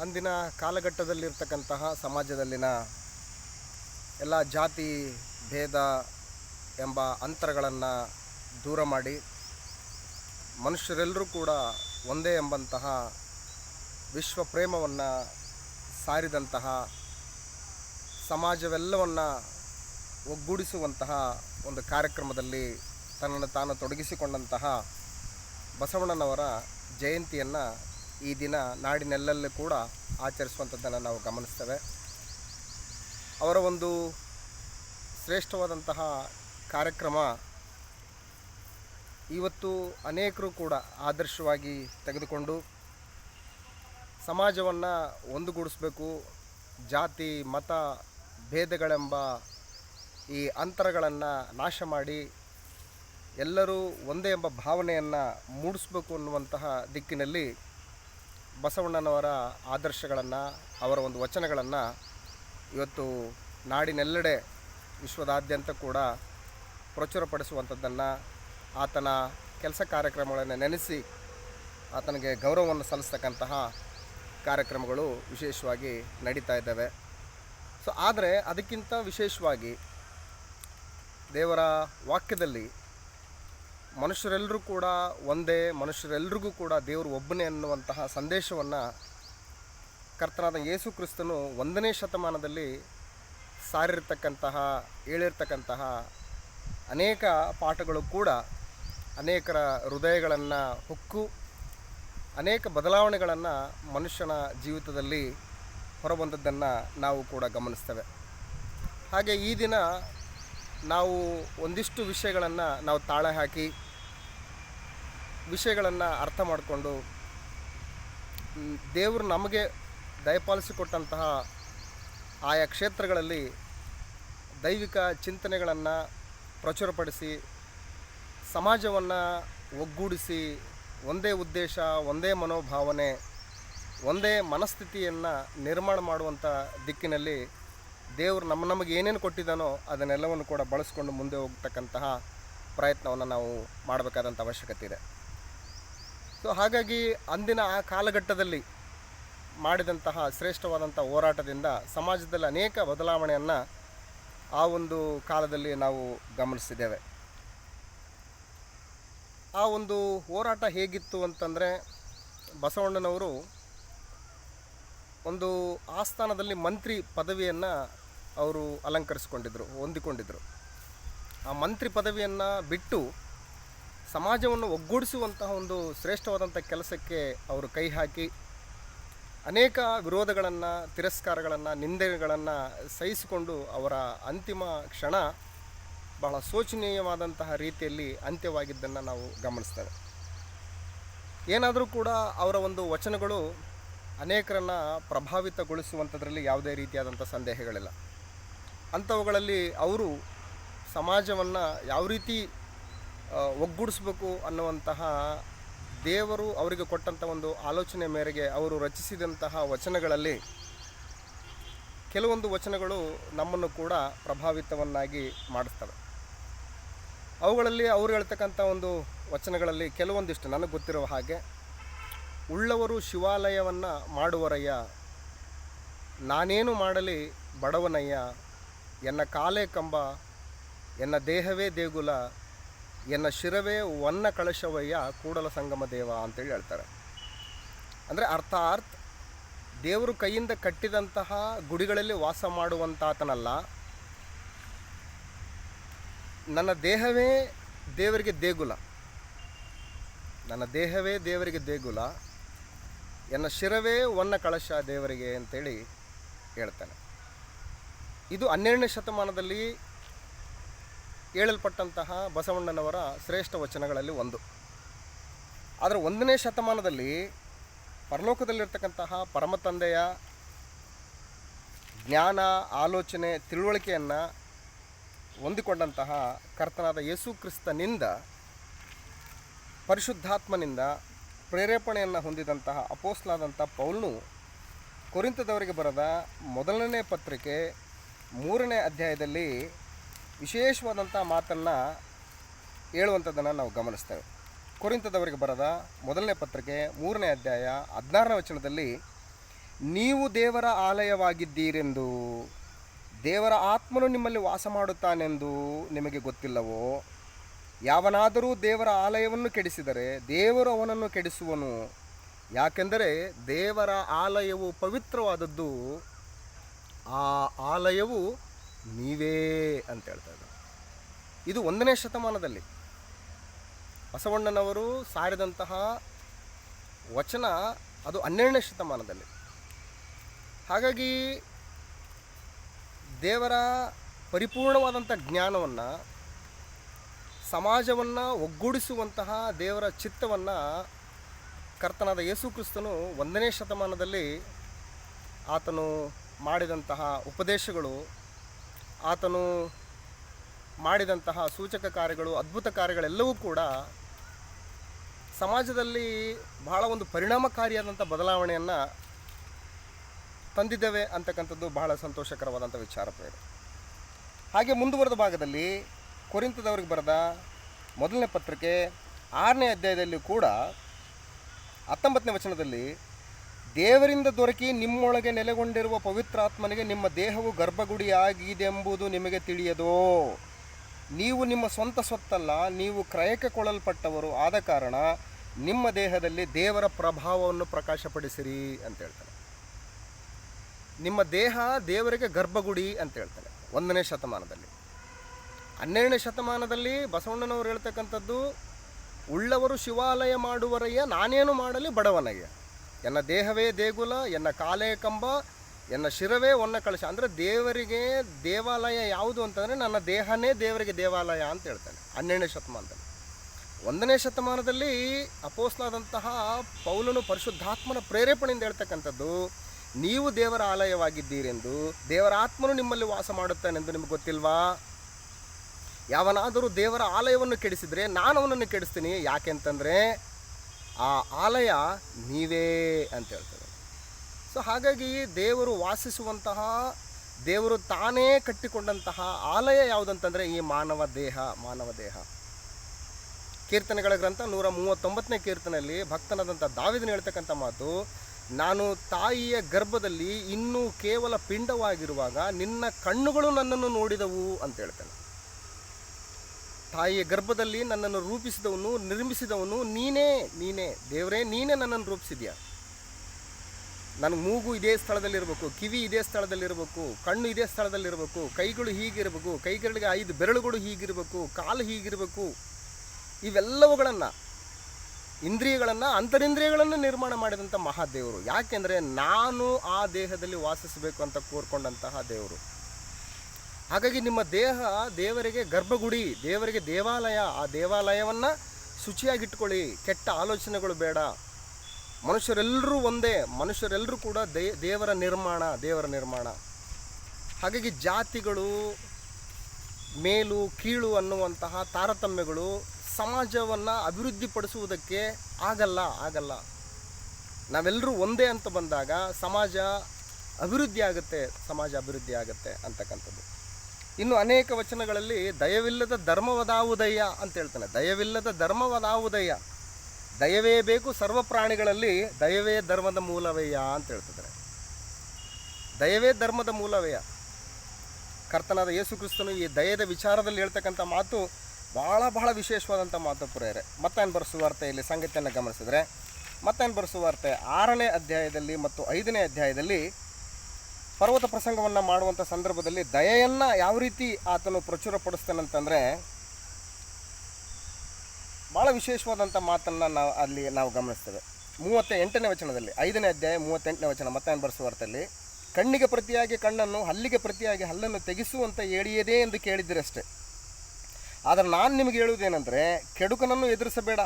ಅಂದಿನ ಕಾಲಘಟ್ಟದಲ್ಲಿರ್ತಕ್ಕಂತಹ ಸಮಾಜದಲ್ಲಿನ ಎಲ್ಲ ಜಾತಿ, ಭೇದ ಎಂಬ ಅಂತರಗಳನ್ನು ದೂರ ಮಾಡಿ ಮನುಷ್ಯರೆಲ್ಲರೂ ಕೂಡ ಒಂದೇ ಎಂಬಂತಹ ವಿಶ್ವ ಪ್ರೇಮವನ್ನು ಸಾರಿದಂತಹ ಸಮಾಜವೆಲ್ಲವನ್ನು ಒಗ್ಗೂಡಿಸುವಂತಹ ಒಂದು ಕಾರ್ಯಕ್ರಮದಲ್ಲಿ ತನ್ನನ್ನು ತಾನು ತೊಡಗಿಸಿಕೊಂಡಂತಹ ಬಸವಣ್ಣನವರ ಜಯಂತಿಯನ್ನು ಈ ದಿನ ನಾಡಿನೆಲ್ಲಲ್ಲೂ ಕೂಡ ಆಚರಿಸುವಂಥದ್ದನ್ನು ನಾವು ಗಮನಿಸ್ತೇವೆ. ಅವರ ಒಂದು ಶ್ರೇಷ್ಠವಾದಂತಹ ಕಾರ್ಯಕ್ರಮ ಇವತ್ತು ಅನೇಕರು ಕೂಡ ಆದರ್ಶವಾಗಿ ತೆಗೆದುಕೊಂಡು ಸಮಾಜವನ್ನು ಒಂದುಗೂಡಿಸಬೇಕು, ಜಾತಿ, ಮತ, ಭೇದಗಳೆಂಬ ಈ ಅಂತರಗಳನ್ನು ನಾಶ ಮಾಡಿ ಎಲ್ಲರೂ ಒಂದೇ ಎಂಬ ಭಾವನೆಯನ್ನು ಮೂಡಿಸ್ಬೇಕು ಅನ್ನುವಂತಹ ದಿಕ್ಕಿನಲ್ಲಿ ಬಸವಣ್ಣನವರ ಆದರ್ಶಗಳನ್ನು, ಅವರ ಒಂದು ವಚನಗಳನ್ನು ಇವತ್ತು ನಾಡಿನೆಲ್ಲೆಡೆ ವಿಶ್ವದಾದ್ಯಂತ ಕೂಡ ಪ್ರಚುರಪಡಿಸುವಂಥದ್ದನ್ನು ಆತನ ಕೆಲಸ ಕಾರ್ಯಕ್ರಮಗಳನ್ನು ನೆನೆಸಿ ಆತನಿಗೆ ಗೌರವವನ್ನು ಸಲ್ಲಿಸ್ತಕ್ಕಂತಹ ಕಾರ್ಯಕ್ರಮಗಳು ವಿಶೇಷವಾಗಿ ನಡೀತಾ ಇದ್ದಾವೆ. ಸೊ ಆದರೆ ಅದಕ್ಕಿಂತ ವಿಶೇಷವಾಗಿ ದೇವರ ವಾಕ್ಯದಲ್ಲಿ ಮನುಷ್ಯರೆಲ್ಲರೂ ಕೂಡ ಒಂದೇ, ಮನುಷ್ಯರೆಲ್ಲರಿಗೂ ಕೂಡ ದೇವರು ಒಬ್ಬನೇ ಅನ್ನುವಂತಹ ಸಂದೇಶವನ್ನು ಕರ್ತನಾದ ಯೇಸು ಕ್ರಿಸ್ತನು ಒಂದನೇ ಶತಮಾನದಲ್ಲಿ ಸಾರಿರ್ತಕ್ಕಂತಹ, ಹೇಳಿರ್ತಕ್ಕಂತಹ ಅನೇಕ ಪಾಠಗಳು ಕೂಡ ಅನೇಕರ ಹೃದಯಗಳನ್ನು ಹುಕ್ಕು, ಅನೇಕ ಬದಲಾವಣೆಗಳನ್ನು ಮನುಷ್ಯನ ಜೀವಿತದಲ್ಲಿ ಹೊರಬಂದದ್ದನ್ನು ನಾವು ಕೂಡ ಗಮನಿಸ್ತೇವೆ. ಹಾಗೆ ಈ ದಿನ ನಾವು ಒಂದಿಷ್ಟು ವಿಷಯಗಳನ್ನು ನಾವು ತಾಳೆ ಹಾಕಿ ವಿಷಯಗಳನ್ನು ಅರ್ಥ ಮಾಡಿಕೊಂಡು ದೇವರು ನಮಗೆ ದಯಪಾಲಿಸಿಕೊಟ್ಟಂತಹ ಆಯಾ ಕ್ಷೇತ್ರಗಳಲ್ಲಿ ದೈವಿಕ ಚಿಂತನೆಗಳನ್ನು ಪ್ರಚುರಪಡಿಸಿ, ಸಮಾಜವನ್ನು ಒಗ್ಗೂಡಿಸಿ, ಒಂದೇ ಉದ್ದೇಶ, ಒಂದೇ ಮನೋಭಾವನೆ, ಒಂದೇ ಮನಸ್ಥಿತಿಯನ್ನು ನಿರ್ಮಾಣ ಮಾಡುವಂಥ ದಿಕ್ಕಿನಲ್ಲಿ ದೇವರು ನಮ್ಮ ನಮಗೆ ಏನೇನು ಕೊಟ್ಟಿದ್ದಾನೋ ಅದನ್ನೆಲ್ಲವನ್ನು ಕೂಡ ಬಳಸ್ಕೊಂಡು ಮುಂದೆ ಹೋಗ್ತಕ್ಕಂತಹ ಪ್ರಯತ್ನವನ್ನು ನಾವು ಮಾಡಬೇಕಾದಂಥ ಅವಶ್ಯಕತೆ ಇದೆ. ಸೊ ಹಾಗಾಗಿ ಅಂದಿನ ಆ ಕಾಲಘಟ್ಟದಲ್ಲಿ ಮಾಡಿದಂತಹ ಶ್ರೇಷ್ಠವಾದಂಥ ಹೋರಾಟದಿಂದ ಸಮಾಜದಲ್ಲಿ ಅನೇಕ ಬದಲಾವಣೆಯನ್ನು ಆ ಒಂದು ಕಾಲದಲ್ಲಿ ನಾವು ಗಮನಿಸಿದ್ದೇವೆ. ಆ ಒಂದು ಹೋರಾಟ ಹೇಗಿತ್ತು ಅಂತಂದರೆ ಬಸವಣ್ಣನವರು ಒಂದು ಆಸ್ಥಾನದಲ್ಲಿ ಮಂತ್ರಿ ಪದವಿಯನ್ನು ಅವರು ಅಲಂಕರಿಸಿಕೊಂಡಿದ್ದರು ಹೊಂದಿಕೊಂಡಿದ್ದರು ಆ ಮಂತ್ರಿ ಪದವಿಯನ್ನು ಬಿಟ್ಟು ಸಮಾಜವನ್ನು ಒಗ್ಗೂಡಿಸುವಂತಹ ಒಂದು ಶ್ರೇಷ್ಠವಾದಂಥ ಕೆಲಸಕ್ಕೆ ಅವರು ಕೈ ಹಾಕಿ, ಅನೇಕ ವಿರೋಧಗಳನ್ನು, ತಿರಸ್ಕಾರಗಳನ್ನು, ನಿಂದೆಗಳನ್ನು ಸಹಿಸಿಕೊಂಡು ಅವರ ಅಂತಿಮ ಕ್ಷಣ ಬಹಳ ಶೋಚನೀಯವಾದಂತಹ ರೀತಿಯಲ್ಲಿ ಅಂತ್ಯವಾಗಿದ್ದನ್ನು ನಾವು ಗಮನಿಸ್ತೇವೆ. ಏನಾದರೂ ಕೂಡ ಅವರ ಒಂದು ವಚನಗಳು ಅನೇಕರನ್ನು ಪ್ರಭಾವಿತಗೊಳಿಸುವಂಥದ್ರಲ್ಲಿ ಯಾವುದೇ ರೀತಿಯಾದಂಥ ಸಂದೇಹಗಳಿಲ್ಲ. ಅಂಥವುಗಳಲ್ಲಿ ಅವರು ಸಮಾಜವನ್ನು ಯಾವ ರೀತಿ ಒಗ್ಗೂಡಿಸ್ಬೇಕು ಅನ್ನುವಂತಹ ದೇವರು ಅವರಿಗೆ ಕೊಟ್ಟಂಥ ಒಂದು ಆಲೋಚನೆ ಮೇರೆಗೆ ಅವರು ರಚಿಸಿದಂತಹ ವಚನಗಳಲ್ಲಿ ಕೆಲವೊಂದು ವಚನಗಳು ನಮ್ಮನ್ನು ಕೂಡ ಪ್ರಭಾವಿತವನ್ನಾಗಿ ಮಾಡಿಸ್ತವೆ. ಅವುಗಳಲ್ಲಿ ಅವರು ಹೇಳ್ತಕ್ಕಂಥ ಒಂದು ವಚನಗಳಲ್ಲಿ ಕೆಲವೊಂದಿಷ್ಟು ನನಗೆ ಗೊತ್ತಿರುವ ಹಾಗೆ, ಉಳ್ಳವರು ಶಿವಾಲಯವನ್ನು ಮಾಡುವರಯ್ಯ, ನಾನೇನು ಮಾಡಲಿ ಬಡವನಯ್ಯ ಎನ್ನ ಕಾಲೇ ಕಂಬ, ಎನ್ನ ದೇಹವೇ ದೇಗುಲ, ಎನ್ನ ಶಿರವೇ ವನ್ನ ಕಳಶವಯ್ಯ ಕೂಡಲ ಸಂಗಮ ದೇವ ಅಂತೇಳಿ ಹೇಳ್ತಾರೆ. ಅಂದರೆ ಅರ್ಥಾತ್ ದೇವರು ಕೈಯಿಂದ ಕಟ್ಟಿದಂತಹ ಗುಡಿಗಳಲ್ಲಿ ವಾಸ ಮಾಡುವಂತಾತನಲ್ಲ. ನನ್ನ ದೇಹವೇ ದೇವರಿಗೆ ದೇಗುಲ. ನನ್ನ ದೇಹವೇ ದೇವರಿಗೆ ದೇಗುಲ, ಎನ್ನ ಶಿರವೇ ಒನ್ನ ಕಳಶ ದೇವರಿಗೆ ಅಂತೇಳಿ ಹೇಳ್ತಾನೆ. ಇದು ಹನ್ನೆರಡನೇ ಶತಮಾನದಲ್ಲಿ ಹೇಳಲ್ಪಟ್ಟಂತಹ ಬಸವಣ್ಣನವರ ಶ್ರೇಷ್ಠ ವಚನಗಳಲ್ಲಿ ಒಂದು. ಆದರೆ ಒಂದನೇ ಶತಮಾನದಲ್ಲಿ ಪರಲೋಕದಲ್ಲಿರ್ತಕ್ಕಂತಹ ಪರಮ ತಂದೆಯ ಜ್ಞಾನ, ಆಲೋಚನೆ, ತಿಳುವಳಿಕೆಯನ್ನು ಹೊಂದಿಕೊಂಡಂತಹ ಕರ್ತನಾದ ಯೇಸು ಕ್ರಿಸ್ತನಿಂದ ಪರಿಶುದ್ಧಾತ್ಮನಿಂದ ಪ್ರೇರೇಪಣೆಯನ್ನು ಹೊಂದಿದಂತಹ ಅಪೋಸ್ಲಾದಂಥ ಪೌಲ್ನು ಕೊರಿಂತದವರಿಗೆ ಬರೆದ ಮೊದಲನೇ ಪತ್ರಿಕೆ ಮೂರನೇ ಅಧ್ಯಾಯದಲ್ಲಿ ವಿಶೇಷವಾದಂಥ ಮಾತನ್ನು ಹೇಳುವಂಥದ್ದನ್ನು ನಾವು ಗಮನಿಸ್ತೇವೆ. ಕುರಿತದವರಿಗೆ ಬರೆದ ಮೊದಲನೇ ಪತ್ರಿಕೆ ಮೂರನೇ ಅಧ್ಯಾಯ ಹದಿನಾರನೇ ವಚನದಲ್ಲಿ, ನೀವು ದೇವರ ಆಲಯವಾಗಿದ್ದೀರೆಂದು, ದೇವರ ಆತ್ಮನು ನಿಮ್ಮಲ್ಲಿ ವಾಸ ಮಾಡುತ್ತಾನೆಂದು ನಿಮಗೆ ಗೊತ್ತಿಲ್ಲವೋ? ಯಾವನಾದರೂ ದೇವರ ಆಲಯವನ್ನು ಕೆಡಿಸಿದರೆ ದೇವರು ಅವನನ್ನು ಕೆಡಿಸುವನು. ಯಾಕೆಂದರೆ ದೇವರ ಆಲಯವು ಪವಿತ್ರವಾದದ್ದು ಆ ಆಲಯವು ನೀವೇ ಅಂತ ಹೇಳ್ತಾ ಇದ್ದಾರೆ. ಇದು ಒಂದನೇ ಶತಮಾನದಲ್ಲಿ. ಬಸವಣ್ಣನವರು ಸಾರಿದಂತಹ ವಚನ ಅದು ಹನ್ನೆರಡನೇ ಶತಮಾನದಲ್ಲಿ. ಹಾಗಾಗಿ ದೇವರ ಪರಿಪೂರ್ಣವಾದಂಥ ಜ್ಞಾನವನ್ನು, ಸಮಾಜವನ್ನು ಒಗ್ಗೂಡಿಸುವಂತಹ ದೇವರ ಚಿತ್ತವನ್ನು ಕರ್ತನಾದ ಯೇಸು ಕ್ರಿಸ್ತನು ಒಂದನೇ ಶತಮಾನದಲ್ಲಿ ಆತನು ಮಾಡಿದಂತಹ ಉಪದೇಶಗಳು, ಆತನು ಮಾಡಿದಂತಹ ಸೂಚಕ ಕಾರ್ಯಗಳು, ಅದ್ಭುತ ಕಾರ್ಯಗಳೆಲ್ಲವೂ ಕೂಡ ಸಮಾಜದಲ್ಲಿ ಬಹಳ ಒಂದು ಪರಿಣಾಮಕಾರಿಯಾದಂಥ ಬದಲಾವಣೆಯನ್ನು ತಂದಿದ್ದೇವೆ ಅಂತಕ್ಕಂಥದ್ದು ಬಹಳ ಸಂತೋಷಕರವಾದಂಥ ವಿಚಾರ ಹಾಗೆ ಮುಂದುವರೆದ ಭಾಗದಲ್ಲಿ ಕೊರಿಂತದವ್ರಿಗೆ ಬರೆದ ಮೊದಲನೇ ಪತ್ರಿಕೆ ಆರನೇ ಅಧ್ಯಾಯದಲ್ಲಿ ಕೂಡ ಹತ್ತೊಂಬತ್ತನೇ ವಚನದಲ್ಲಿ ದೇವರಿಂದ ದೊರಕಿ ನಿಮ್ಮೊಳಗೆ ನೆಲೆಗೊಂಡಿರುವ ಪವಿತ್ರಾತ್ಮನಿಗೆ ನಿಮ್ಮ ದೇಹವು ಗರ್ಭಗುಡಿಯಾಗಿದೆಂಬುದು ನಿಮಗೆ ತಿಳಿಯದೋ? ನೀವು ನಿಮ್ಮ ಸ್ವಂತ ಸ್ವತ್ತಲ್ಲ, ನೀವು ಕ್ರಯಕ್ಕೆ ಕೊಳ್ಳಲ್ಪಟ್ಟವರು ಆದ ಕಾರಣ ನಿಮ್ಮ ದೇಹದಲ್ಲಿ ದೇವರ ಪ್ರಭಾವವನ್ನು ಪ್ರಕಾಶಪಡಿಸಿರಿ ಅಂತ ಹೇಳ್ತಾನೆ. ನಿಮ್ಮ ದೇಹ ದೇವರಿಗೆ ಗರ್ಭಗುಡಿ ಅಂತ ಹೇಳ್ತಾನೆ, ಒಂದನೇ ಶತಮಾನದಲ್ಲಿ. ಹನ್ನೆರಡನೇ ಶತಮಾನದಲ್ಲಿ ಬಸವಣ್ಣನವರು ಹೇಳ್ತಕ್ಕಂಥದ್ದು, ಉಳ್ಳವರು ಶಿವಾಲಯ ಮಾಡುವರಯ್ಯ, ನಾನೇನು ಮಾಡಲಿ ಬಡವನಯ್ಯ. ಎನ್ನ ದೇಹವೇ ದೇಗುಲ, ಎನ್ನ ಕಾಲೇ ಕಂಬ, ಎನ್ನ ಶಿರವೇ ಒನ್ನ ಕಳಶ. ಅಂದರೆ ದೇವರಿಗೆ ದೇವಾಲಯ ಯಾವುದು ಅಂತಂದರೆ ನನ್ನ ದೇಹನೇ ದೇವರಿಗೆ ದೇವಾಲಯ ಅಂತ ಹೇಳ್ತಾನೆ, ಹನ್ನೆರಡನೇ ಶತಮಾನದಲ್ಲಿ. ಒಂದನೇ ಶತಮಾನದಲ್ಲಿ ಅಪೋಸ್ಲಾದಂತಹ ಪೌಲನು ಪರಿಶುದ್ಧಾತ್ಮನ ಪ್ರೇರೇಪಣೆಯಿಂದ ಹೇಳ್ತಕ್ಕಂಥದ್ದು, ನೀವು ದೇವರ ಆಲಯವಾಗಿದ್ದೀರೆಂದು, ದೇವರ ಆತ್ಮನು ನಿಮ್ಮಲ್ಲಿ ವಾಸ ಮಾಡುತ್ತಾನೆಂದು ನಿಮಗೆ ಗೊತ್ತಿಲ್ವಾ? ಯಾವನಾದರೂ ದೇವರ ಆಲಯವನ್ನು ಕೆಡಿಸಿದರೆ ನಾನು ಅವನನ್ನು ಕೆಡಿಸ್ತೀನಿ ಯಾಕೆಂತಂದರೆ ಆ ಆಲಯ ನೀವೇ ಅಂತ ಹೇಳ್ತಾರೆ. ಸೊ ಹಾಗಾಗಿ ದೇವರು ವಾಸಿಸುವಂತಹ, ದೇವರು ತಾನೇ ಕಟ್ಟಿಕೊಂಡಂತಹ ಆಲಯ ಯಾವುದಂತಂದರೆ ಈ ಮಾನವ ದೇಹ ಮಾನವ ದೇಹ. ಕೀರ್ತನೆಗಳ ಗ್ರಂಥ ನೂರ ಮೂವತ್ತೊಂಬತ್ತನೇ ಕೀರ್ತನೆಯಲ್ಲಿ ಭಕ್ತನಾದಂಥ ದಾವಿದನ ಹೇಳ್ತಕ್ಕಂಥ ಮಾತು, ನಾನು ತಾಯಿಯ ಗರ್ಭದಲ್ಲಿ ಇನ್ನೂ ಕೇವಲ ಪಿಂಡವಾಗಿರುವಾಗ ನಿನ್ನ ಕಣ್ಣುಗಳು ನನ್ನನ್ನು ನೋಡಿದವು ಅಂತ ಹೇಳ್ತಾನೆ. ತಾಯಿಯ ಗರ್ಭದಲ್ಲಿ ನನ್ನನ್ನು ರೂಪಿಸಿದವನು, ನಿರ್ಮಿಸಿದವನು ನೀನೇ ನೀನೇ. ದೇವರೇ, ನೀನೇ ನನ್ನನ್ನು ರೂಪಿಸಿದ್ಯಾ? ನನಗೆ ಮೂಗು ಇದೇ ಸ್ಥಳದಲ್ಲಿರಬೇಕು, ಕಿವಿ ಇದೇ ಸ್ಥಳದಲ್ಲಿರಬೇಕು, ಕಣ್ಣು ಇದೇ ಸ್ಥಳದಲ್ಲಿರಬೇಕು, ಕೈಗಳು ಹೀಗಿರಬೇಕು, ಕೈಗಳಿಗೆ ಐದು ಬೆರಳುಗಳು ಹೀಗಿರಬೇಕು, ಕಾಲು ಹೀಗಿರಬೇಕು. ಇವೆಲ್ಲವುಗಳನ್ನು, ಇಂದ್ರಿಯಗಳನ್ನು, ಅಂತರಿಂದ್ರಿಯಗಳನ್ನು ನಿರ್ಮಾಣ ಮಾಡಿದಂಥ ಮಹಾದೇವರು. ಯಾಕೆಂದರೆ ನಾನು ಆ ದೇಹದಲ್ಲಿ ವಾಸಿಸಬೇಕು ಅಂತ ಕೋರ್ಕೊಂಡಂತಹ ದೇವರು. ಹಾಗಾಗಿ ನಿಮ್ಮ ದೇಹ ದೇವರಿಗೆ ಗರ್ಭಗುಡಿ, ದೇವರಿಗೆ ದೇವಾಲಯ, ಆ ದೇವಾಲಯವನ್ನು ಶುಚಿಯಾಗಿಟ್ಕೊಳ್ಳಿ. ಕೆಟ್ಟ ಆಲೋಚನೆಗಳು ಬೇಡ. ಮನುಷ್ಯರೆಲ್ಲರೂ ಒಂದೇ, ಮನುಷ್ಯರೆಲ್ಲರೂ ಕೂಡ ದೇ, ದೇವರ ನಿರ್ಮಾಣ ದೇವರ ನಿರ್ಮಾಣ. ಹಾಗಾಗಿ ಜಾತಿಗಳು, ಮೇಲು, ಕೀಳು ಅನ್ನುವಂತಹ ತಾರತಮ್ಯಗಳು ಸಮಾಜವನ್ನು ಅಭಿವೃದ್ಧಿಪಡಿಸುವುದಕ್ಕೆ ಆಗಲ್ಲ ಆಗಲ್ಲ. ನಾವೆಲ್ಲರೂ ಒಂದೇ ಅಂತ ಬಂದಾಗ ಸಮಾಜ ಅಭಿವೃದ್ಧಿ ಆಗುತ್ತೆ ಸಮಾಜ ಅಭಿವೃದ್ಧಿ ಆಗುತ್ತೆ ಅಂತಕ್ಕಂಥದ್ದು. ಇನ್ನು ಅನೇಕ ವಚನಗಳಲ್ಲಿ ದಯವಿಲ್ಲದ ಧರ್ಮವದಾವುದಯ್ಯ ಅಂತ ಹೇಳ್ತಾನೆ. ದಯವಿಲ್ಲದ ಧರ್ಮವದಾವುದಯ್ಯ. ದಯವೇ ಬೇಕು ಸರ್ವ ಪ್ರಾಣಿಗಳಲ್ಲಿ ದಯವೇ ಧರ್ಮದ ಮೂಲವಯ್ಯ ಅಂತ ಹೇಳ್ತಿದ್ದಾರೆ. ದಯವೇ ಧರ್ಮದ ಮೂಲವಯ್ಯ. ಕರ್ತನಾದ ಯೇಸು ಕ್ರಿಸ್ತನು ಈ ದಯದ ವಿಚಾರದಲ್ಲಿ ಹೇಳ್ತಕ್ಕಂಥ ಮಾತು ಭಾಳ ಬಹಳ ವಿಶೇಷವಾದಂಥ ಮಾತು ಪುರೇರೆ ಮತ್ತೇನು ಬರೆಸುವಾರ್ತೆಯಲ್ಲಿ ಸಂಗತಿಯನ್ನು ಗಮನಿಸಿದರೆ ಮತ್ತೇನು ಬರೆಸುವಾರ್ತೆ ಆರನೇ ಅಧ್ಯಾಯದಲ್ಲಿ ಮತ್ತು ಐದನೇ ಅಧ್ಯಾಯದಲ್ಲಿ ಪರ್ವತ ಪ್ರಸಂಗವನ್ನು ಮಾಡುವಂಥ ಸಂದರ್ಭದಲ್ಲಿ ದಯೆಯನ್ನು ಯಾವ ರೀತಿ ಆತನು ಪ್ರಚುರಪಡಿಸ್ತಾನಂತಂದರೆ ಭಾಳ ವಿಶೇಷವಾದಂಥ ಮಾತನ್ನು ನಾವು ಅಲ್ಲಿ ನಾವು ಗಮನಿಸ್ತೇವೆ. ಮೂವತ್ತ ಎಂಟನೇ ವಚನದಲ್ಲಿ, ಐದನೇ ಅಧ್ಯಾಯ ಮೂವತ್ತೆಂಟನೇ ವಚನ ಮತ್ತೆ ಬರೆಸುವ ಅರ್ಥದಲ್ಲಿ ಕಣ್ಣಿಗೆ ಪ್ರತಿಯಾಗಿ ಕಣ್ಣನ್ನು, ಹಲ್ಲಿಗೆ ಪ್ರತಿಯಾಗಿ ಹಲ್ಲನ್ನು ತೆಗೆಸುವಂಥ ಹೇಳಿಯದೇ ಎಂದು ಕೇಳಿದ್ದೀರಷ್ಟೇ ಆದರೆ ನಾನು ನಿಮಗೆ ಹೇಳುವುದೇನೆಂದರೆ, ಕೆಡುಕನನ್ನು ಎದುರಿಸಬೇಡ.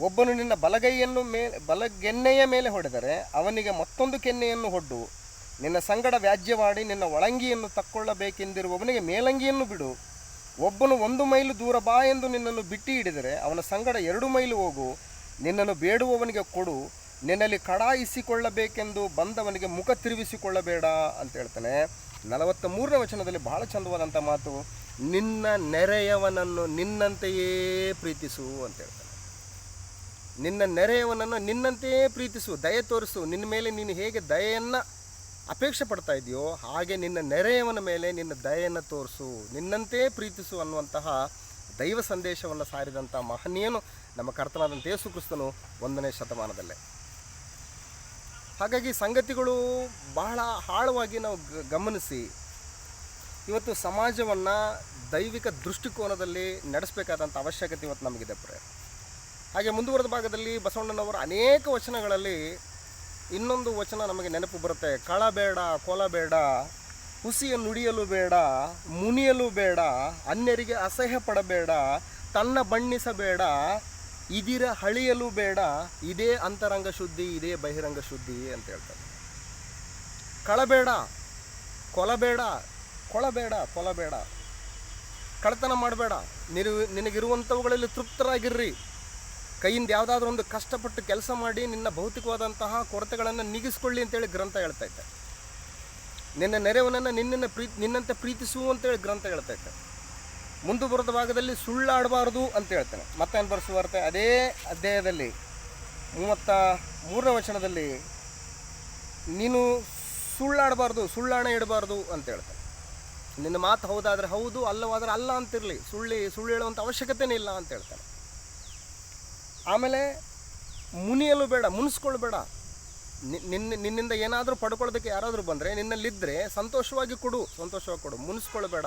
ಒಬ್ಬನು ನಿನ್ನ ಬಲಗೈಯನ್ನು ಮೇಲೆ ಬಲಗೆನ್ನೆಯ ಮೇಲೆ ಹೊಡೆದರೆ ಅವನಿಗೆ ಮತ್ತೊಂದು ಕೆನ್ನೆಯನ್ನು ಹೊಡ್ಡು ನಿನ್ನ ಸಂಗಡ ವ್ಯಾಜ್ಯವಾಡಿ ನಿನ್ನ ಒಳಂಗಿಯನ್ನು ತಕ್ಕೊಳ್ಳಬೇಕೆಂದಿರುವವನಿಗೆ ಮೇಲಂಗಿಯನ್ನು ಬಿಡು. ಒಬ್ಬನು ಒಂದು ಮೈಲು ದೂರ ಬಾ ಎಂದು ನಿನ್ನನ್ನು ಬಿಟ್ಟಿ ಹಿಡಿದರೆ ಅವನ ಸಂಗಡ ಎರಡು ಮೈಲು ಹೋಗು. ನಿನ್ನನ್ನು ಬೇಡುವವನಿಗೆ ಕೊಡು. ನಿನ್ನಲ್ಲಿ ಕಡಾಯಿಸಿಕೊಳ್ಳಬೇಕೆಂದು ಬಂದವನಿಗೆ ಮುಖ ತಿರುಗಿಸಿಕೊಳ್ಳಬೇಡ ಅಂತ ಹೇಳ್ತಾನೆ. ನಲವತ್ತ ಮೂರನೇ ವಚನದಲ್ಲಿ ಬಹಳ ಚಂದವಾದಂಥ ಮಾತು. ನಿನ್ನ ನೆರೆಯವನನ್ನು ನಿನ್ನಂತೆಯೇ ಪ್ರೀತಿಸು ಅಂತ ಹೇಳ್ತಾನೆ. ನಿನ್ನ ನೆರೆಯವನನ್ನು ನಿನ್ನಂತೆಯೇ ಪ್ರೀತಿಸು. ದಯೆ ತೋರಿಸು. ನಿನ್ನ ಮೇಲೆ ನೀನು ಹೇಗೆ ದಯೆಯನ್ನು ಅಪೇಕ್ಷೆ ಪಡ್ತಾ ಇದೆಯೋ, ಹಾಗೆ ನಿನ್ನ ನೆರೆಯವನ ಮೇಲೆ ನಿನ್ನ ದಯೆಯನ್ನು ತೋರಿಸು, ನಿನ್ನಂತೆ ಪ್ರೀತಿಸು ಅನ್ನುವಂತಹ ದೈವ ಸಂದೇಶವನ್ನು ಸಾರಿದಂಥ ಮಹನೀಯನು ನಮ್ಮ ಕರ್ತನಾದಂಥ ಯೇಸು ಕ್ರಿಸ್ತನು ಒಂದನೇ ಶತಮಾನದಲ್ಲೇ. ಹಾಗಾಗಿ ಸಂಗತಿಗಳು ಬಹಳ ಆಳವಾಗಿ ನಾವು ಗಮನಿಸಿ. ಇವತ್ತು ಸಮಾಜವನ್ನು ದೈವಿಕ ದೃಷ್ಟಿಕೋನದಲ್ಲಿ ನಡೆಸಬೇಕಾದಂಥ ಅವಶ್ಯಕತೆ ಇವತ್ತು ನಮಗಿದೆ ಪ್ರೇ ಹಾಗೆ ಮುಂದುವರೆದ ಭಾಗದಲ್ಲಿ ಬಸವಣ್ಣನವರ ಅನೇಕ ವಚನಗಳಲ್ಲಿ ಇನ್ನೊಂದು ವಚನ ನಮಗೆ ನೆನಪು ಬರುತ್ತೆ. ಕಳ ಬೇಡ, ಕೊಲ ಬೇಡ ಹುಸಿಯ ನುಡಿಯಲು ಬೇಡ, ಮುನಿಯಲು ಬೇಡ, ಅನ್ಯರಿಗೆ ಅಸಹ್ಯ ಪಡಬೇಡ, ತನ್ನ ಬಣ್ಣಿಸಬೇಡ, ಇದಿರ ಹಳಿಯಲು ಬೇಡ, ಇದೇ ಅಂತರಂಗ ಶುದ್ಧಿ, ಇದೇ ಬಹಿರಂಗ ಶುದ್ಧಿ ಅಂತ ಹೇಳ್ತಾರೆ. ಕಳಬೇಡ ಕೊಲಬೇಡ ಕೊಳಬೇಡ ಕೊಲಬೇಡ ಕಳ್ತನ ಮಾಡಬೇಡ. ನಿರು ನಿನಗಿರುವಂಥವುಗಳಲ್ಲಿ ತೃಪ್ತರಾಗಿರ್ರಿ. ಕೈಯಿಂದ ಯಾವುದಾದ್ರೂ ಒಂದು ಕಷ್ಟಪಟ್ಟು ಕೆಲಸ ಮಾಡಿ ನಿನ್ನ ಭೌತಿಕವಾದಂತಹ ಕೊರತೆಗಳನ್ನು ನೀಗಿಸ್ಕೊಳ್ಳಿ ಅಂತೇಳಿ ಗ್ರಂಥ ಹೇಳ್ತಾ ಇದ್ದೆ. ನಿನ್ನ ನೆರವನನ್ನು ನಿನ್ನನ್ನು ಪ್ರೀತಿ ನಿನ್ನಂತೆ ಪ್ರೀತಿಸು ಅಂತೇಳಿ ಗ್ರಂಥ ಹೇಳ್ತಾ ಇದ್ದೆ. ಮುಂದುವರೆದ ಭಾಗದಲ್ಲಿ ಸುಳ್ಳಾಡಬಾರ್ದು ಅಂತ ಹೇಳ್ತಾನೆ. ಮತ್ತೇನು ಬರೆಸುವಾರ್ತೆ ಅದೇ ಅಧ್ಯಾಯದಲ್ಲಿ ಮೂವತ್ತ ಮೂರನೇ ವಚನದಲ್ಲಿ ನೀನು ಸುಳ್ಳಾಡಬಾರ್ದು, ಸುಳ್ಳಾಣೆ ಇಡಬಾರ್ದು ಅಂತ ಹೇಳ್ತಾನೆ. ನಿನ್ನ ಮಾತು ಹೌದಾದರೆ ಹೌದು, ಅಲ್ಲವಾದರೆ ಅಲ್ಲ ಅಂತಿರಲಿ. ಸುಳ್ಳಿ, ಸುಳ್ಳು ಹೇಳುವಂಥ ಅವಶ್ಯಕತೆನೇ ಇಲ್ಲ ಅಂತ ಹೇಳ್ತಾನೆ. ಆಮೇಲೆ ಮುನಿಯಲು ಬೇಡ ಮುನಿಸ್ಕೊಳ್ಬೇಡ ನಿನ್ನ ನಿನ್ನಿಂದ ಏನಾದರೂ ಪಡ್ಕೊಳ್ಳೋದಕ್ಕೆ ಯಾರಾದರೂ ಬಂದರೆ ನಿನ್ನಲ್ಲಿದ್ದರೆ ಸಂತೋಷವಾಗಿ ಕೊಡು ಸಂತೋಷವಾಗಿ ಕೊಡು ಮುನಿಸ್ಕೊಳ್ಬೇಡ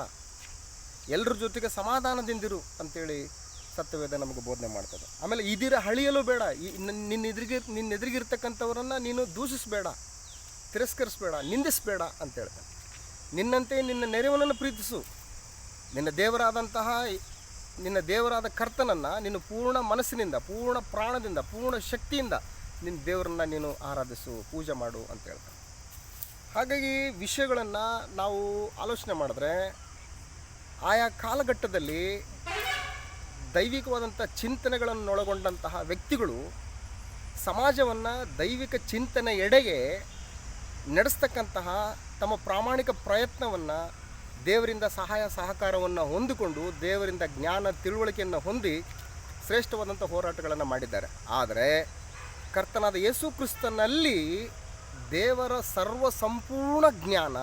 ಎಲ್ಲರ ಜೊತೆಗೆ ಸಮಾಧಾನದಿಂದಿರು ಅಂತೇಳಿ ಸತ್ಯವೇದ ನಮಗೆ ಬೋಧನೆ ಮಾಡ್ತದೆ. ಆಮೇಲೆ ಇದಿರ ಹಳಿಯಲು ಬೇಡ ನಿನ್ನ ಎದುರಿಗೆ ನಿನ್ನ ಎದುರಿಗಿರ್ತಕ್ಕಂಥವರನ್ನು ನೀನು ದೂಷಿಸಬೇಡ, ತಿರಸ್ಕರಿಸಬೇಡ, ನಿಂದಿಸಬೇಡ ಅಂತ ಹೇಳ್ತಾನೆ ನಿನ್ನಂತೆ ನಿನ್ನ ನೆರವನನ್ನು ಪ್ರೀತಿಸು. ನಿನ್ನ ದೇವರಾದಂತಹ ನಿನ್ನ ದೇವರಾದ ಕರ್ತನನ್ನು ನಿನ್ನ ಪೂರ್ಣ ಮನಸ್ಸಿನಿಂದ, ಪೂರ್ಣ ಪ್ರಾಣದಿಂದ, ಪೂರ್ಣ ಶಕ್ತಿಯಿಂದ ನಿನ್ನ ದೇವರನ್ನ ನೀನು ಆರಾಧಿಸು, ಪೂಜೆ ಮಾಡು ಅಂತ ಹೇಳ್ತಾರೆ. ಹಾಗಾಗಿ ವಿಷಯಗಳನ್ನು ನಾವು ಆಲೋಚನೆ ಮಾಡಿದ್ರೆ ಆಯಾ ಕಾಲಘಟ್ಟದಲ್ಲಿ ದೈವಿಕವಾದಂಥ ಚಿಂತನೆಗಳನ್ನು ಒಳಗೊಂಡಂತಹ ವ್ಯಕ್ತಿಗಳು ಸಮಾಜವನ್ನು ದೈವಿಕ ಚಿಂತನೆ ಎಡೆಗೆ ನಡೆಸ್ತಕ್ಕಂತಹ ತಮ್ಮ ಪ್ರಾಮಾಣಿಕ ಪ್ರಯತ್ನವನ್ನು ದೇವರಿಂದ ಸಹಾಯ ಸಹಕಾರವನ್ನು ಹೊಂದಿಕೊಂಡು ದೇವರಿಂದ ಜ್ಞಾನ ತಿಳುವಳಿಕೆಯನ್ನು ಹೊಂದಿ ಶ್ರೇಷ್ಠವಾದಂಥ ಹೋರಾಟಗಳನ್ನು ಮಾಡಿದ್ದಾರೆ. ಆದರೆ ಕರ್ತನಾದ ಯೇಸು ಕ್ರಿಸ್ತನಲ್ಲಿ ದೇವರ ಸರ್ವ ಸಂಪೂರ್ಣ ಜ್ಞಾನ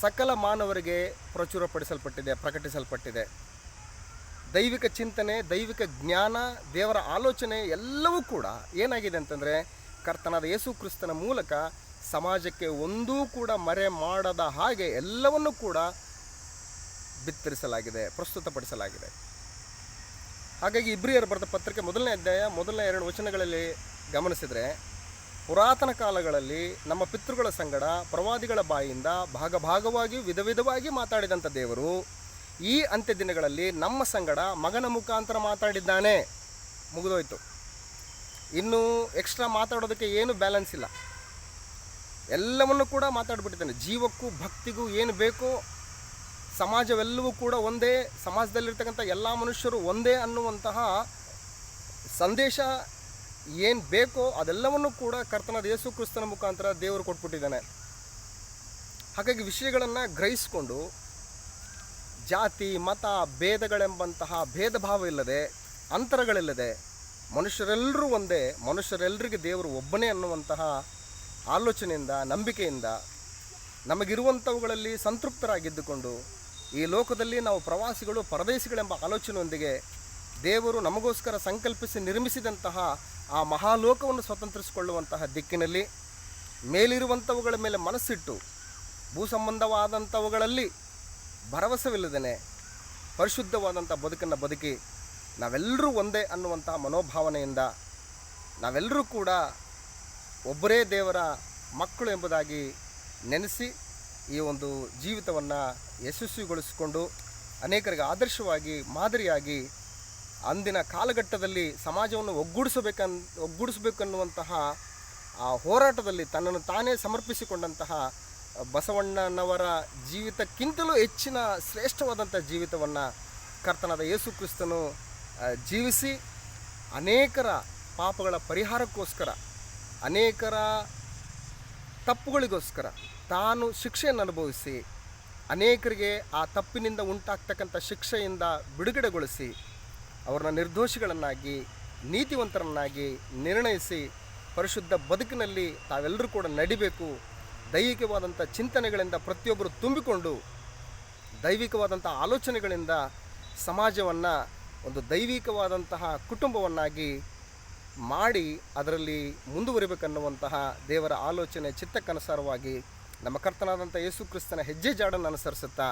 ಸಕಲ ಮಾನವರಿಗೆ ಪ್ರಚುರಪಡಿಸಲ್ಪಟ್ಟಿದೆ, ಪ್ರಕಟಿಸಲ್ಪಟ್ಟಿದೆ. ದೈವಿಕ ಚಿಂತನೆ, ದೈವಿಕ ಜ್ಞಾನ, ದೇವರ ಆಲೋಚನೆ ಎಲ್ಲವೂ ಕೂಡ ಏನಾಗಿದೆ ಅಂತಂದರೆ ಕರ್ತನಾದ ಯೇಸು ಕ್ರಿಸ್ತನ ಮೂಲಕ ಸಮಾಜಕ್ಕೆ ಒಂದೂ ಕೂಡ ಮರೆ ಮಾಡದ ಹಾಗೆ ಎಲ್ಲವನ್ನೂ ಕೂಡ ಬಿತ್ತರಿಸಲಾಗಿದೆ, ಪ್ರಸ್ತುತಪಡಿಸಲಾಗಿದೆ. ಹಾಗಾಗಿ ಇಬ್ರಿಯರು ಬರೆದ ಪತ್ರಿಕೆ ಮೊದಲನೇ ಅಧ್ಯಾಯ, ಮೊದಲನೇ ಎರಡು ವಚನಗಳಲ್ಲಿ ಗಮನಿಸಿದರೆ, ಪುರಾತನ ಕಾಲಗಳಲ್ಲಿ ನಮ್ಮ ಪಿತೃಗಳ ಸಂಗಡ, ಪ್ರವಾದಿಗಳ ಬಾಯಿಯಿಂದ ಭಾಗ ಭಾಗವಾಗಿ, ವಿಧ ವಿಧವಾಗಿ ಮಾತಾಡಿದಂಥ ದೇವರು ಈ ಅಂತ್ಯ ದಿನಗಳಲ್ಲಿ ನಮ್ಮ ಸಂಗಡ ಮಗನ ಮುಖಾಂತರ ಮಾತಾಡಿದ್ದಾನೆ. ಮುಗಿದೋಯ್ತು. ಇನ್ನು ಎಕ್ಸ್ಟ್ರಾ ಮಾತಾಡೋದಕ್ಕೆ ಏನು ಬ್ಯಾಲೆನ್ಸ್ ಇಲ್ಲ. ಎಲ್ಲವನ್ನು ಕೂಡ ಮಾತಾಡ್ಬಿಟ್ಟಿದ್ದಾನೆ. ಜೀವಕ್ಕೂ ಭಕ್ತಿಗೂ ಏನು ಬೇಕೋ ಸಮಾಜವೆಲ್ಲವೂ ಕೂಡ ಒಂದೇ, ಸಮಾಜದಲ್ಲಿರ್ತಕ್ಕಂಥ ಎಲ್ಲ ಮನುಷ್ಯರು ಒಂದೇ ಅನ್ನುವಂತಹ ಸಂದೇಶ ಏನು ಬೇಕೋ ಅದೆಲ್ಲವನ್ನು ಕೂಡ ಕರ್ತನ ಯೇಸು ಕ್ರಿಸ್ತನ ಮುಖಾಂತರ ದೇವರು ಕೊಟ್ಬಿಟ್ಟಿದ್ದಾನೆ. ಹಾಗಾಗಿ ವಿಷಯಗಳನ್ನು ಗ್ರಹಿಸಿಕೊಂಡು ಜಾತಿ, ಮತ, ಭೇದಗಳೆಂಬಂತಹ ಭೇದ ಭಾವ ಇಲ್ಲದೆ, ಅಂತರಗಳಿಲ್ಲದೆ ಮನುಷ್ಯರೆಲ್ಲರೂ ಒಂದೇ, ಮನುಷ್ಯರೆಲ್ಲರಿಗೆ ದೇವರು ಒಬ್ಬನೇ ಅನ್ನುವಂತಹ ಆಲೋಚನೆಯಿಂದ, ನಂಬಿಕೆಯಿಂದ ನಮಗಿರುವಂಥವುಗಳಲ್ಲಿ ಸಂತೃಪ್ತರಾಗಿದ್ದುಕೊಂಡು ಈ ಲೋಕದಲ್ಲಿ ನಾವು ಪ್ರವಾಸಿಗಳು, ಪರದೇಶಿಗಳೆಂಬ ಆಲೋಚನೆಯೊಂದಿಗೆ ದೇವರು ನಮಗೋಸ್ಕರ ಸಂಕಲ್ಪಿಸಿ ನಿರ್ಮಿಸಿದಂತಹ ಆ ಮಹಾಲೋಕವನ್ನು ಸ್ವತಂತ್ರಿಸಿಕೊಳ್ಳುವಂತಹ ದಿಕ್ಕಿನಲ್ಲಿ ಮೇಲಿರುವಂಥವುಗಳ ಮೇಲೆ ಮನಸ್ಸಿಟ್ಟು ಭೂ ಸಂಬಂಧವಾದಂಥವುಗಳಲ್ಲಿ ಭರವಸವಿಲ್ಲದೇ ಪರಿಶುದ್ಧವಾದಂಥ ಬದುಕನ್ನು ಬದುಕಿ ನಾವೆಲ್ಲರೂ ಒಂದೇ ಅನ್ನುವಂತಹ ಮನೋಭಾವನೆಯಿಂದ ನಾವೆಲ್ಲರೂ ಕೂಡ ಒಬ್ಬರೇ ದೇವರ ಮಕ್ಕಳು ಎಂಬುದಾಗಿ ನೆನೆಸಿ ಈ ಒಂದು ಜೀವಿತವನ್ನು ಯಶಸ್ವಿಗೊಳಿಸಿಕೊಂಡು ಅನೇಕರಿಗೆ ಆದರ್ಶವಾಗಿ, ಮಾದರಿಯಾಗಿ ಅಂದಿನ ಕಾಲಘಟ್ಟದಲ್ಲಿ ಸಮಾಜವನ್ನು ಒಗ್ಗೂಡಿಸಬೇಕನ್, ಒಗ್ಗೂಡಿಸಬೇಕನ್ನುವಂತಹ ಆ ಹೋರಾಟದಲ್ಲಿ ತನ್ನನ್ನು ತಾನೇ ಸಮರ್ಪಿಸಿಕೊಂಡಂತಹ ಬಸವಣ್ಣನವರ ಜೀವಿತಕ್ಕಿಂತಲೂ ಹೆಚ್ಚಿನ ಶ್ರೇಷ್ಠವಾದಂಥ ಜೀವಿತವನ್ನು ಕರ್ತನಾದ ಯೇಸು ಕ್ರಿಸ್ತನು ಜೀವಿಸಿ ಅನೇಕರ ಪಾಪಗಳ ಪರಿಹಾರಕ್ಕೋಸ್ಕರ ಅನೇಕರ ತಪ್ಪುಗಳಿಗೋಸ್ಕರ ತಾನು ಶಿಕ್ಷೆಯನ್ನು ಅನುಭವಿಸಿ, ಅನೇಕರಿಗೆ ಆ ತಪ್ಪಿನಿಂದ ಉಂಟಾಗ್ತಕ್ಕಂಥ ಶಿಕ್ಷೆಯಿಂದ ಬಿಡುಗಡೆಗೊಳಿಸಿ, ಅವರನ್ನ ನಿರ್ದೋಷಿಗಳನ್ನಾಗಿ, ನೀತಿವಂತರನ್ನಾಗಿ ನಿರ್ಣಯಿಸಿ, ಪರಿಶುದ್ಧ ಬದುಕಿನಲ್ಲಿ ತಾವೆಲ್ಲರೂ ಕೂಡ ನಡಿಬೇಕು. ದೈಹಿಕವಾದಂಥ ಚಿಂತನೆಗಳಿಂದ ಪ್ರತಿಯೊಬ್ಬರು ತುಂಬಿಕೊಂಡು, ದೈವಿಕವಾದಂಥ ಆಲೋಚನೆಗಳಿಂದ ಸಮಾಜವನ್ನು ಒಂದು ದೈವಿಕವಾದಂತಹ ಕುಟುಂಬವನ್ನಾಗಿ ಮಾಡಿ ಅದರಲ್ಲಿ ಮುಂದುವರಿಬೇಕನ್ನುವಂತಹ ದೇವರ ಆಲೋಚನೆ ಚಿತ್ತಕ್ಕನುಸಾರವಾಗಿ ನಮ್ಮ ಕರ್ತನಾದಂಥ ಯೇಸು ಕ್ರಿಸ್ತನ ಹೆಜ್ಜೆ ಜಾಡನ್ನು ಅನುಸರಿಸುತ್ತಾ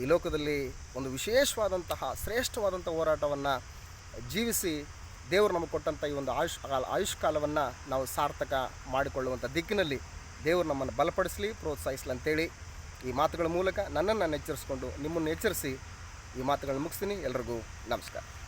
ಈ ಲೋಕದಲ್ಲಿ ಒಂದು ವಿಶೇಷವಾದಂತಹ, ಶ್ರೇಷ್ಠವಾದಂಥ ಹೋರಾಟವನ್ನು ಜೀವಿಸಿ ದೇವರು ನಮಗೆ ಕೊಟ್ಟಂಥ ಈ ಒಂದು ಆಯುಷ್, ಆಯುಷ್ಕಾಲವನ್ನು ನಾವು ಸಾರ್ಥಕ ಮಾಡಿಕೊಳ್ಳುವಂಥ ದಿಕ್ಕಿನಲ್ಲಿ ದೇವರು ನಮ್ಮನ್ನು ಬಲಪಡಿಸಲಿ, ಪ್ರೋತ್ಸಾಹಿಸಲಿ ಅಂತೇಳಿ ಈ ಮಾತುಗಳ ಮೂಲಕ ನನ್ನನ್ನು ನಾನು ಎಚ್ಚರಿಸ್ಕೊಂಡು ನಿಮ್ಮನ್ನು ಎಚ್ಚರಿಸಿ ಈ ಮಾತುಗಳನ್ನು ಮುಗಿಸ್ತೀನಿ. ಎಲ್ರಿಗೂ ನಮಸ್ಕಾರ.